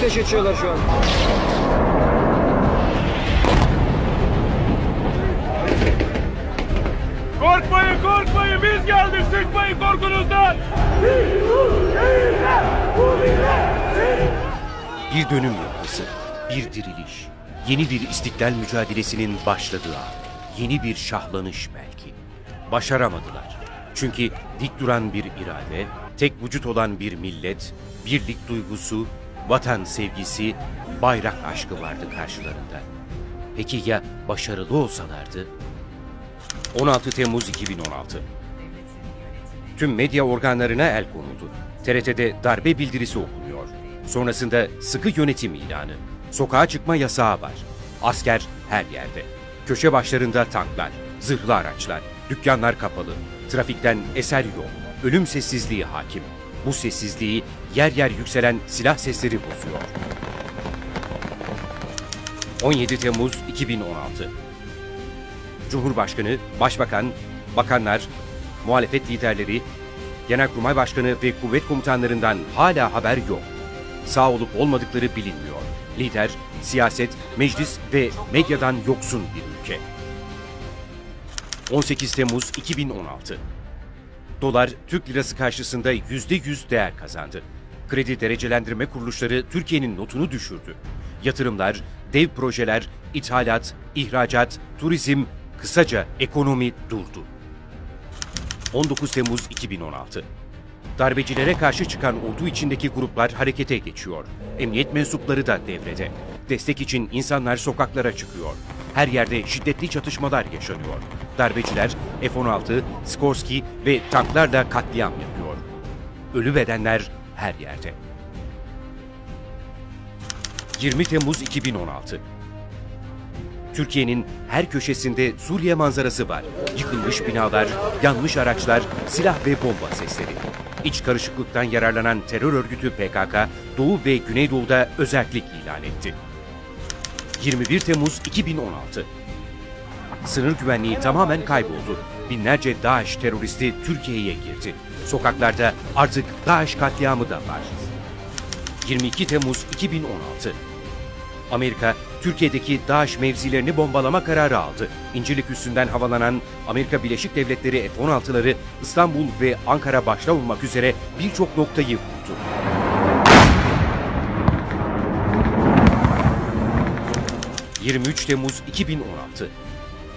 ateş açıyorlar şu an. Korkmayın korkmayın biz geldik sıkmayın korkunuzdan. Bir dönüm noktası, bir diriliş, yeni bir istiklal mücadelesinin başladığı an, yeni bir şahlanış belki. Başaramadılar. Çünkü dik duran bir irade, tek vücut olan bir millet, birlik duygusu, vatan sevgisi, bayrak aşkı vardı karşılarında. Peki ya başarılı olsalardı? 16 Temmuz 2016 Tüm medya organlarına el konuldu. TRT'de darbe bildirisi okunuyor. Sonrasında sıkı yönetim ilanı. Sokağa çıkma yasağı var. Asker her yerde. Köşe başlarında tanklar, zırhlı araçlar, dükkanlar kapalı. Trafikten eser yok. Ölüm sessizliği hakim. Bu sessizliği yer yer yükselen silah sesleri bozuyor. 17 Temmuz 2016 Cumhurbaşkanı, Başbakan, bakanlar, muhalefet liderleri, Genelkurmay Başkanı ve kuvvet komutanlarından hala haber yok. Sağ olup olmadıkları bilinmiyor. Lider, siyaset, meclis ve medyadan yoksun bir ülke. 18 Temmuz 2016 Dolar Türk lirası karşısında %100 değer kazandı. Kredi derecelendirme kuruluşları Türkiye'nin notunu düşürdü. Yatırımlar, dev projeler, ithalat, ihracat, turizm, kısaca ekonomi durdu. 19 Temmuz 2016 Darbecilere karşı çıkan ordu içindeki gruplar harekete geçiyor. Emniyet mensupları da devrede. Destek için insanlar sokaklara çıkıyor. Her yerde şiddetli çatışmalar yaşanıyor. Darbeciler F-16, Skorsky ve tanklarla katliam yapıyor. Ölü bedenler her yerde. 20 Temmuz 2016 Türkiye'nin her köşesinde Suriye manzarası var. Yıkılmış binalar, yanmış araçlar, silah ve bomba sesleri. İç karışıklıktan yararlanan terör örgütü PKK, Doğu ve Güneydoğu'da özellik ilan etti. 21 Temmuz 2016 Sınır güvenliği tamamen kayboldu. Binlerce DAEŞ teröristi Türkiye'ye girdi. Sokaklarda artık DAEŞ katliamı da var. 22 Temmuz 2016 Amerika, Türkiye'deki DAEŞ mevzilerini bombalama kararı aldı. İncirlik üstünden havalanan Amerika Birleşik Devletleri F-16'ları İstanbul ve Ankara başta olmak üzere birçok noktayı vurdu. ...23 Temmuz 2016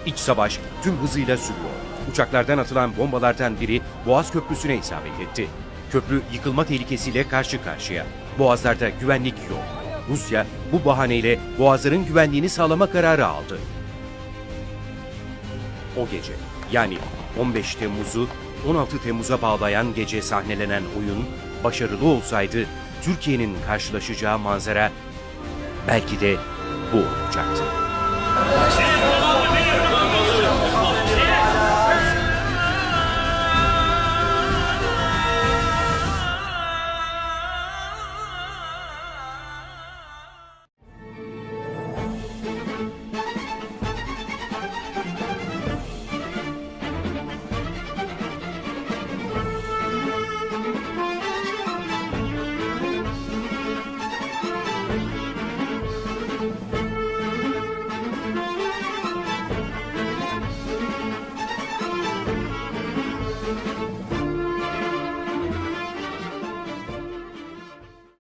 İç savaş tüm hızıyla sürüyor. Uçaklardan atılan bombalardan biri Boğaz Köprüsü'ne isabet etti. Köprü yıkılma tehlikesiyle karşı karşıya. Boğazlarda güvenlik yok. Rusya bu bahaneyle boğazların güvenliğini sağlama kararı aldı. O gece yani 15 Temmuz'u 16 Temmuz'a bağlayan gece sahnelenen oyun başarılı olsaydı Türkiye'nin karşılaşacağı manzara belki de bu olacaktı.